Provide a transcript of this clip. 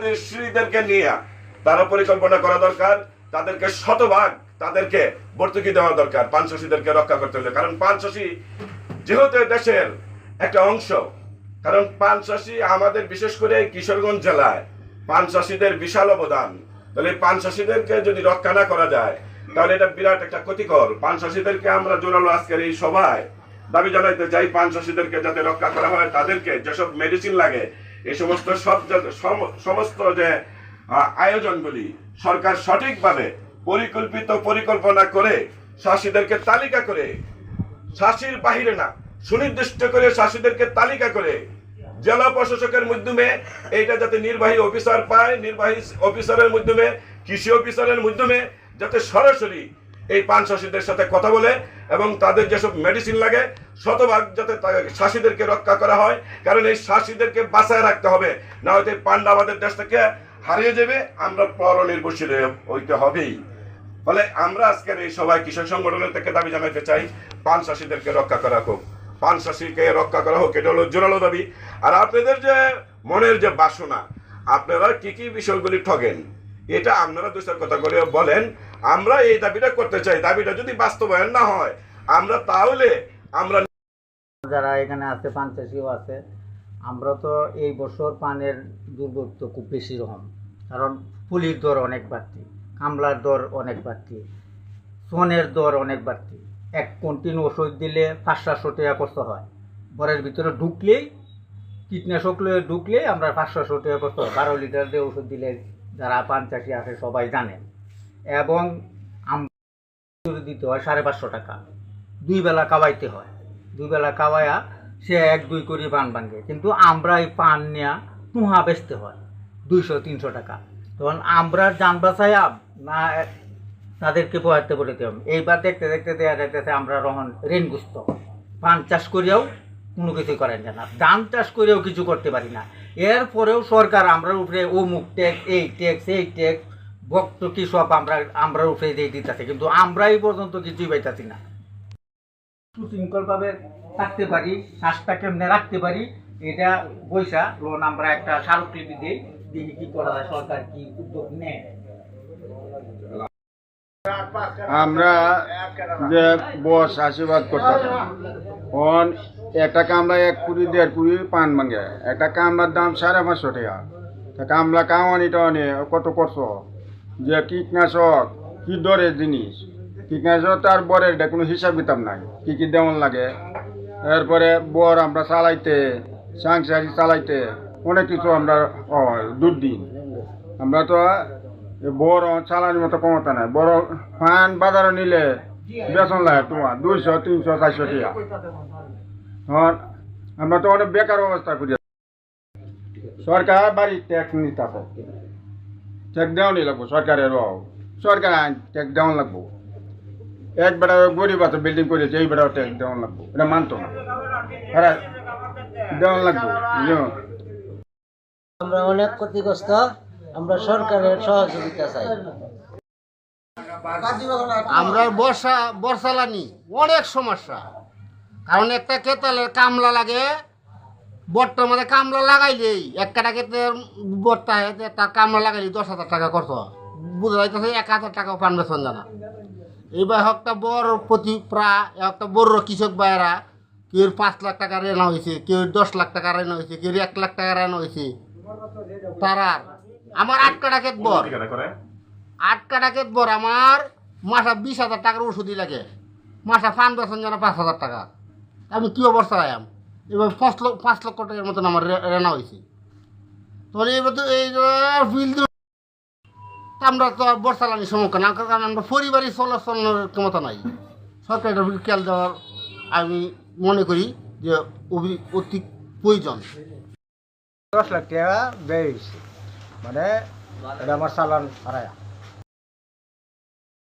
বাংলাদেশিদেরকে নিয়ে তারা পরিকল্পনা করা দরকার, তাদেরকে শতভাগ তাদেরকে ভর্তুকি দেওয়া দরকার পান চাষিদেরকে রক্ষা করতে হলে। কারণ পান চাষি যেহেতু দেশের একটা অংশ, কারণ পান চাষি আমাদের বিশেষ করে কিশোরগঞ্জ জেলায় পান চাষিদের বিশাল অবদান। তাহলে পান চাষিদেরকে যদি রক্ষা না করা যায়, তাহলে এটা বিরাট একটা ক্ষতিকর। পান চাষিদেরকে আমরা জোরালো আজকের এই সভায় দাবি জানাইতে চাই পান চাষিদেরকে যাতে রক্ষা করা হয়, তাদেরকে যেসব মেডিসিন লাগে এই সমস্ত সব সম- সমস্ত যে আয়োজনগুলি সরকার সঠিকভাবে পরিকল্পিত পরিকল্পনা করে চাষিদেরকে তালিকা করে, শাসির বাহিরে না, সুনির্দিষ্ট করে শাসীদেরকে তালিকা করে জেলা প্রশাসকের মাধ্যমে এইটা যাতে নির্বাহী অফিসার পায়, নির্বাহী অফিসারের মাধ্যমে, কৃষি অফিসারের মাধ্যমে যাতে সরাসরি এই পান শাসীদের সাথে কথা বলে এবং তাদের যেসব মেডিসিন লাগে, শতভাগ যাতে চাষিদেরকে রক্ষা করা হয়। কারণ এই শাসীদেরকে বাঁচায় রাখতে হবে। না হয়তো পান্ডা আমাদের দেশ থেকে হারিয়ে যাবে, আমরা পরনির্ভরশীল হইতে হবেই। ফলে আমরা আজকের এই সবাই কৃষক সংগঠনের থেকে দাবি জানাতে চাই, পান শাসীদেরকে রক্ষা করা হোক। পান শাসীকে রক্ষা করা হোক, এটা হলো জোরালো দাবি। আর আপনাদের যে মনের যে বাসনা, আপনারা কি কি বিষয়গুলি ঠগেন, এটা আপনারা দুইটার কথা করে বলেন। আমরা এই দাবিটা করতে চাই। দাবিটা যদি বাস্তবায়ন না হয়, আমরা তাহলে আমরা যারা এখানে আছে পান চাষিও আছে, আমরা তো এই বছর পানের দুর্ভোগ খুব বেশি রকম। কারণ পুলির দর অনেক বাড়তি, কামলার দর অনেক বাড়তি, সোনের দর অনেক বাড়তি। এক কন্টিনিউ ওষুধ দিলে পাঁচ সাতশো টাকা কষ্ট হয়। ঘরের ভিতরে ঢুকলেই, কীটনাশক লয়ে ঢুকলেই আমরা পাঁচ সাতশো টাকা কষ্ট হয়। বারো লিটার দিয়ে ওষুধ দিলে যারা পান চাষি আছে, সবাই জানেন। এবং আমরা দিতে হয় সাড়ে পাঁচশো টাকা। দুই বেলা কাবাইতে হয়। দুই বেলা কাবায়া সে এক দুই করে পান ভাঙে। কিন্তু আমরা এই পান নেয়া টুহা বেচতে হয়, দুইশো, তিনশো টাকা। তখন আমরা যান বাসায়া না, তাদেরকে পোহাতে বলেতে হবে। এইবার দেখতে দেখতে দেওয়া যাইতেছে আমরা রহন ঋণগ্রস্ত। পান চাষ করিয়াও কোনো কিছু করেন না। ধান চাষ করেও কিছু করতে পারি না। এরপরেও সরকার আমরা উপরে অমুক ট্যাক্স, এই ট্যাক্স এই ট্যাক্স ভক্ত কি সব আমরা আমরা উপরে দিয়ে দিতেছে, কিন্তু আমরাই পর্যন্ত কিছুই পাইতাছি না। সুশৃঙ্খলভাবে থাকতে পারি শ্বাসটা কেমনে রাখতে পারি, এটা বৈশা লোন আমরা একটা স্মারকলিপি দিই, দেখি কি করা যায়, সরকার কি উদ্যোগ নেয়। আমরা যে বস আশীর্বাদ করতাম একটা কামলা এক কুড়ি, দেড় কুড়ি পান মাঙ্গে একটা কামলার দাম সাড়ে পাঁচশো টাকা। তা কামলা কামানি টানি কত করছ? যে কীটনাশক, কি দরের জিনিস? কীটনাশক তার বরের এটা কোনো হিসাব কিতাব নাই। কী কী দেওয়ান লাগে? এরপরে বর আমরা চালাইতে, সাংসারি চালাইতে, অনেক কিছু আমরা দুধ দিই। আমরা তো বড় চালানির মতো কমতা নাই। বড় ফান বাজারে নিলে বেতন লাগে তোমার, দুইশো, তিনশো, চারশো টাকা হন আমরা তো অনেক বেকার অবস্থা করি। সরকার বাড়ি ট্যাক্স নিতে দেওয়ানি লাগবো সরকারের সরকার আইন দেওয়ান লাগবো। এক বেটা গরিব আছে বিল্ডিং করেছে এই ট্যাক্স দেওয়ান লাগবো। এটা মানতো না। হ্যাঁ দেওয়ান লাগবো। আমরা অনেক ক্ষতিগ্রস্ত আমরা সরকারের সহযোগিতা চাই। আমরা বর্ষা বর্ষালানি অনেক সমস্যা। কারণ একটা কেতালের কামলা লাগে বট্টার মধ্যে কামলা লাগাইলেই একটা ক্ষেত্রে বট্টা হেতে তার কামলা লাগাইলে দশ হাজার টাকা খরচ হয়। বুঝা যাইতেছে এক হাজার টাকা পান বেতন জানা এইবার একটা বড় প্রতি প্রায় একটা বড় কৃষক ভাইয়েরা কেউ পাঁচ লাখ টাকা রেনা হয়েছে কেউ দশ লাখ টাকা রেনা হয়েছে কেউ এক লাখ টাকা রেনা হয়েছে তারা আমার আট কাটা ক্ষেত বর। আট কাটা কেট বর আমার মাসা বিশ হাজার টাকার ওষুধই লাগে। মাসা ফান বেতন যেন পাঁচ হাজার টাকা। আমি কী অবস্থা আয়াম এবার পাঁচ লক্ষ পাঁচ লক্ষ টাকার মতন আমার রেনা হয়েছে। তখন এবার তো এই বিল আমরা তো আর বর্ষালানি সম্মুখীন না কারণ আমরা পরিবারই চলাচলের ক্ষমতা নাই। সরকারের খেয়াল দেওয়ার আমি মনে করি যে অভি- অতি প্রয়োজন। দশ লাখ টাকা ব্যয় হয়েছে মানে এটা আমার চালান হারায়া।